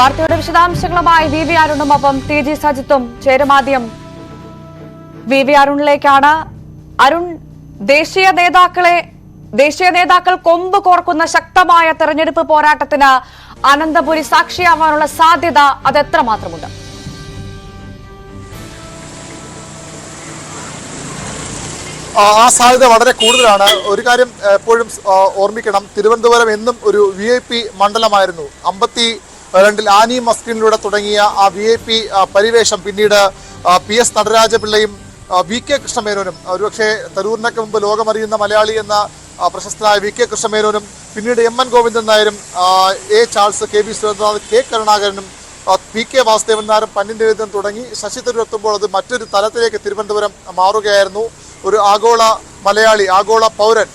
വാർത്തയുടെ വിശദാംശങ്ങളുമായി V V അരുണുമൊപ്പം ടി ജി സജിത്തും. ചേരുമാദ്യം വി വി അരുണിലേക്കാണ് അരുൺ ദേശീയ നേതാക്കളെ ദേശീയ നേതാക്കൾ കൊമ്പ് കോർക്കുന്ന ശക്തമായ തെരഞ്ഞെടുപ്പ് പോരാട്ടത്തിന് അനന്തപുരി സാക്ഷിയാവാനുള്ള സാധ്യത അത് എത്രമാത്രമുണ്ട് ആ സാധ്യത വളരെ കൂടുതലാണ്. ഒരു കാര്യം എപ്പോഴും ഓർമ്മിക്കണം. തിരുവനന്തപുരം എന്നും ഒരു വി ഐ പി മണ്ഡലമായിരുന്നു. അമ്പത്തി രണ്ടിൽ ആനി മസ്കിനിലൂടെ തുടങ്ങിയ ആ വി ഐ പി പരിവേഷം പിന്നീട് പി എസ് നടരാജപിള്ളയും വി കെ കൃഷ്ണമേനോനും ഒരുപക്ഷെ തരൂരിനൊക്കെ മുമ്പ് ലോകമറിയുന്ന മലയാളി എന്ന പ്രശസ്തനായ വി കെ കൃഷ്ണമേനോനും പിന്നീട് എം എൻ ഗോവിന്ദൻ നായരും A Charles K V Surendranath K കരുണാകരനും P K Vasudevan നായരും പന്നിന്റെ തുടങ്ങി ശശി തരൂർ എത്തുമ്പോൾ അത് മറ്റൊരു തലത്തിലേക്ക് തിരുവനന്തപുരം മാറുകയായിരുന്നു. ഒരു ആഗോള മലയാളി ആഗോള പൗരൻ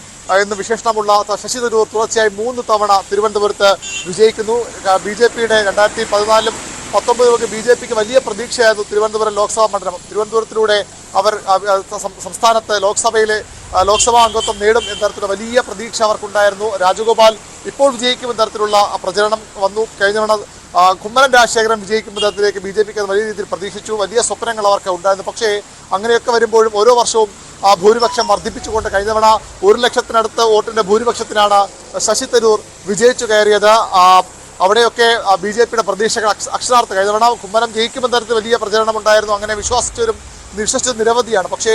എന്ന് വിശേഷണമുള്ള ശശി തരൂർ തുടർച്ചയായി മൂന്ന് തവണ തിരുവനന്തപുരത്ത് വിജയിക്കുന്നു. ബി ജെ പിയുടെ രണ്ടായിരത്തി പതിനാലിലും പത്തൊമ്പതിലൊക്കെ ബി ജെ പിക്ക് വലിയ പ്രതീക്ഷയായിരുന്നു തിരുവനന്തപുരം ലോക്സഭാ മണ്ഡലം. തിരുവനന്തപുരത്തിലൂടെ അവർ സംസ്ഥാനത്ത് ലോക്സഭയിലെ ലോക്സഭാ അംഗത്വം നേടും എന്ന തരത്തിലുള്ള വലിയ പ്രതീക്ഷ അവർക്കുണ്ടായിരുന്നു. രാജഗോപാൽ ഇപ്പോൾ വിജയിക്കുമെന്ന തരത്തിലുള്ള പ്രചരണം വന്നു. കഴിഞ്ഞ തവണ കുമ്മനം രാജശേഖരൻ വിജയിക്കുന്ന തരത്തിലേക്ക് ബി ജെ പിക്ക് വലിയ രീതിയിൽ പ്രതീക്ഷിച്ചു. വലിയ സ്വപ്നങ്ങൾ അവർക്ക് ഉണ്ടായിരുന്നു. പക്ഷേ അങ്ങനെയൊക്കെ വരുമ്പോഴും ഓരോ വർഷവും ഭൂരിപക്ഷം വർദ്ധിപ്പിച്ചുകൊണ്ട് കഴിഞ്ഞ തവണ ഒരു ലക്ഷത്തിനടുത്ത് വോട്ടിന്റെ ഭൂരിപക്ഷത്തിനാണ് ശശി തരൂർ വിജയിച്ചു കയറിയത്. ആ, അവിടെയൊക്കെ ബി ജെ പിയുടെ പ്രതീക്ഷകൾ അക്ഷരാർത്ഥ. കഴിഞ്ഞ തവണ കുമ്മനം ജയിക്കുമെന്ന തരത്തിൽ വലിയ പ്രചരണം ഉണ്ടായിരുന്നു അങ്ങനെ വിശ്വസിച്ചവരും വിശ്വസിച്ചത് നിരവധിയാണ്. പക്ഷേ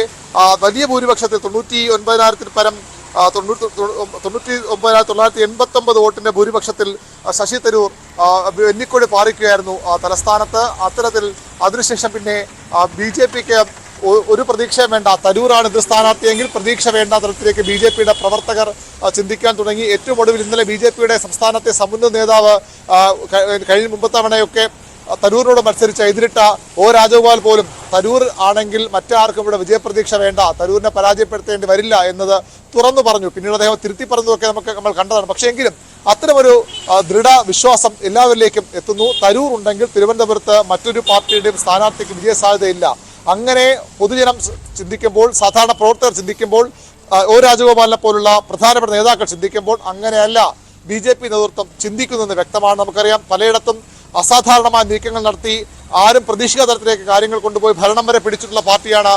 വലിയ ഭൂരിപക്ഷത്തിൽ തൊണ്ണൂറ്റി ഒൻപതിനായിരത്തിൽ പരം ആ, തൊണ്ണൂറ്റി തൊണ്ണൂ- തൊണ്ണൂറ്റി ഒമ്പതിനായിരത്തി തൊള്ളായിരത്തി എൺപത്തി ഒമ്പത് വോട്ടിന്റെ ഭൂരിപക്ഷത്തിൽ ശശി തരൂർ വെന്നിക്കൊടി പാറിക്കുകയായിരുന്നു തലസ്ഥാനത്ത്. അത്തരത്തിൽ അതിനുശേഷം പിന്നെ ബി ജെ പിക്ക് ഒരു പ്രതീക്ഷയും വേണ്ട. തരൂറാണ് ഇത് സ്ഥാനാർത്ഥിയെങ്കിൽ പ്രതീക്ഷ വേണ്ട തരത്തിലേക്ക് ബി ജെ പിയുടെ പ്രവർത്തകർ ചിന്തിക്കാൻ തുടങ്ങി. ഏറ്റവും ഒടുവിൽ ഇന്നലെ ബി ജെ പിയുടെ സംസ്ഥാനത്തെ സമുന്നത നേതാവ് കഴിഞ്ഞ മുമ്പത്തെ തവണയൊക്കെ ആ, തരൂരിനോട് മത്സരിച്ച എതിരിട്ട ഒ രാജഗോപാൽ പോലും തരൂർ ആണെങ്കിൽ മറ്റാർക്കും ഇവിടെ വിജയപ്രതീക്ഷ വേണ്ട. തരൂരിനെ പരാജയപ്പെടുത്തേണ്ടി വരില്ല എന്നത് തുറന്നു പറഞ്ഞു. പിന്നീട് അദ്ദേഹം തിരുത്തി പറഞ്ഞതൊക്കെ നമുക്ക് നമ്മൾ കണ്ടതാണ്. പക്ഷേ എങ്കിലും അത്തരമൊരു ദൃഢ വിശ്വാസം എല്ലാവരിലേക്കും എത്തുന്നു. തരൂർ ഉണ്ടെങ്കിൽ തിരുവനന്തപുരത്ത് മറ്റൊരു പാർട്ടിയുടെയും സ്ഥാനാർത്ഥിക്ക് വിജയ സാധ്യതയില്ല അങ്ങനെ പൊതുജനം ചിന്തിക്കുമ്പോൾ സാധാരണ പ്രവർത്തകർ ചിന്തിക്കുമ്പോൾ ഒ രാജഗോപാലിനെ പോലുള്ള പ്രധാനപ്പെട്ട നേതാക്കൾ ചിന്തിക്കുമ്പോൾ അങ്ങനെയല്ല. ബി ജെ പി നേതൃത്വം ചിന്തിക്കുന്നതെന്ന് വ്യക്തമാണ് നമുക്കറിയാം. പലയിടത്തും അസാധാരണമായ നീക്കങ്ങൾ നടത്തി ആരും പ്രതീക്ഷിക്കാത്ത തരത്തിലേക്ക് കാര്യങ്ങൾ കൊണ്ടുപോയി ഭരണം വരെ പിടിച്ചിട്ടുള്ള പാർട്ടിയാണ്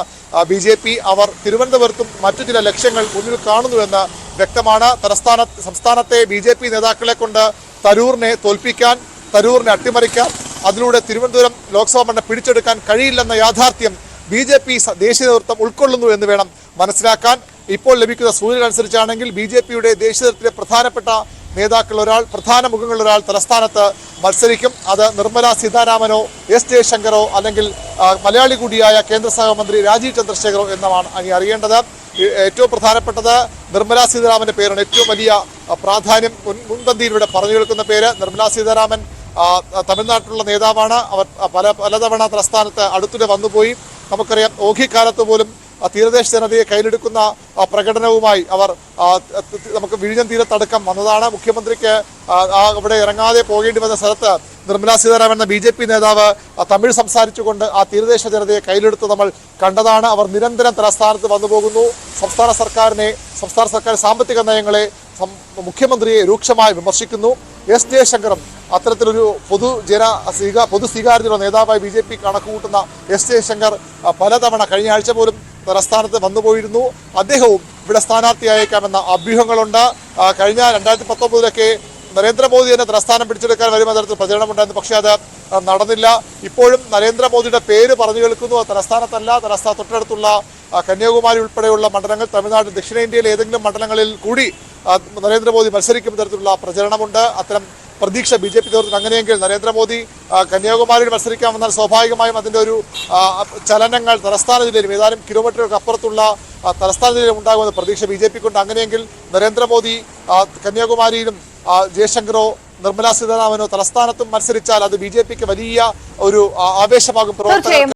ബി ജെ പി. അവർ തിരുവനന്തപുരത്തും മറ്റു ചില ലക്ഷ്യങ്ങൾ മുന്നിൽ കാണുന്നുവെന്ന് വ്യക്തമാണ്. തലസ്ഥാന സംസ്ഥാനത്തെ ബി ജെ പി നേതാക്കളെ കൊണ്ട് തരൂറിനെ തോൽപ്പിക്കാൻ തരൂറിനെ അട്ടിമറിക്കാൻ അതിലൂടെ തിരുവനന്തപുരം ലോക്സഭാ മണ്ഡലം പിടിച്ചെടുക്കാൻ കഴിയില്ലെന്ന യാഥാർത്ഥ്യം ബി ജെ പി ദേശീയ നേതൃത്വം ഉൾക്കൊള്ളുന്നു എന്ന് വേണം മനസ്സിലാക്കാൻ. ഇപ്പോൾ ലഭിക്കുന്ന സൂചന അനുസരിച്ചാണെങ്കിൽ ബി ജെ പിയുടെ ദേശീയ തലത്തിലെ പ്രധാനപ്പെട്ട നേതാക്കൾ ഒരാൾ പ്രധാന മുഖങ്ങളിൽ ഒരാൾ തലസ്ഥാനത്ത് മത്സരിക്കും. അത് നിർമ്മല സീതാരാമനോ എസ് ജയശങ്കറോ അല്ലെങ്കിൽ മലയാളി കൂടിയായ കേന്ദ്ര സഹമന്ത്രി രാജീവ് ചന്ദ്രശേഖറോ എന്നാണ് ഇനി അറിയേണ്ടത്. ഏറ്റവും പ്രധാനപ്പെട്ടത് നിർമ്മല സീതാരാമന്റെ പേരാണ്. ഏറ്റവും വലിയ പ്രാധാന്യം മുൻ മുൻപന്തിയിൽ പറഞ്ഞു കേൾക്കുന്ന പേര് നിർമ്മല സീതാരാമൻ തമിഴ്നാട്ടിലുള്ള നേതാവാണ്. അവർ പല പലതവണ തലസ്ഥാനത്ത് അടുത്തിടെ വന്നുപോയി. നമുക്കറിയാം ഓഖിക്കാലത്ത് പോലും തീരദേശ ജനതയെ കയ്യിലെടുക്കുന്ന പ്രകടനവുമായി അവർ നമുക്ക് വിഴിഞ്ഞം തീരത്തടക്കം വന്നതാണ്. മുഖ്യമന്ത്രിക്ക് അവിടെ ഇറങ്ങാതെ പോകേണ്ടി വന്ന സ്ഥലത്ത് നിർമ്മലാ സീതാരാമൻ എന്ന ബി ജെ പി നേതാവ് തമിഴ് സംസാരിച്ചുകൊണ്ട് ആ തീരദേശ ജനതയെ കയ്യിലെടുത്ത് നമ്മൾ കണ്ടതാണ്. അവർ നിരന്തരം തലസ്ഥാനത്ത് വന്നു പോകുന്നു. സംസ്ഥാന സർക്കാരിനെ സംസ്ഥാന സർക്കാർ സാമ്പത്തിക നയങ്ങളെ മുഖ്യമന്ത്രിയെ രൂക്ഷമായി വിമർശിക്കുന്നു. എസ് ജയശങ്കറും അത്തരത്തിലൊരു പൊതുജന സ്വീകാ പൊതു സ്വീകാര്യതയുള്ള നേതാവായി ബി ജെ പി കണക്കുകൂട്ടുന്ന എസ് ജയശങ്കർ പലതവണ കഴിഞ്ഞ ആഴ്ച പോലും തലസ്ഥാനത്ത് വന്നുപോയിരുന്നു. അദ്ദേഹവും ഇവിടെ സ്ഥാനാർത്ഥിയായേക്കാമെന്ന അഭ്യൂഹങ്ങളുണ്ട്. കഴിഞ്ഞ രണ്ടായിരത്തി പത്തൊമ്പതിലൊക്കെ നരേന്ദ്രമോദി തന്നെ തലസ്ഥാനം പിടിച്ചെടുക്കാൻ വരുന്ന തരത്തിൽ പ്രചരണമുണ്ടായിരുന്നു. പക്ഷേ അത് നടന്നില്ല. ഇപ്പോഴും നരേന്ദ്രമോദിയുടെ പേര് പറഞ്ഞു കേൾക്കുന്നു. തലസ്ഥാനത്തല്ല. തലസ്ഥാന തൊട്ടടുത്തുള്ള കന്യാകുമാരി ഉൾപ്പെടെയുള്ള മണ്ഡലങ്ങൾ തമിഴ്നാട് ദക്ഷിണേന്ത്യയിലെ ഏതെങ്കിലും മണ്ഡലങ്ങളിൽ കൂടി നരേന്ദ്രമോദി മത്സരിക്കുന്ന തരത്തിലുള്ള പ്രചരണമുണ്ട്. അത്തരം പ്രതീക്ഷ ബി ജെ പി നേതൃത്വം അങ്ങനെയെങ്കിൽ നരേന്ദ്രമോദി കന്യാകുമാരിയിൽ മത്സരിക്കാൻ വന്നാൽ സ്വാഭാവികമായും അതിന്റെ ഒരു ചലനങ്ങൾ തലസ്ഥാന ജില്ലയിലും ഏതാനും കിലോമീറ്ററുകൾക്ക് അപ്പുറത്തുള്ള തലസ്ഥാന ജില്ലയിലും ഉണ്ടാകുമെന്ന പ്രതീക്ഷ ബി ജെ പിക്കുണ്ട്. അങ്ങനെയെങ്കിൽ നരേന്ദ്രമോദി കന്യാകുമാരിയിലും ജയശങ്കറോ നിർമ്മലാ സീതാരാമനോ തലസ്ഥാനത്തും മത്സരിച്ചാൽ അത് ബി ജെ പിക്ക് വലിയ ഒരു ആവേശമാകും തീർച്ചയായും.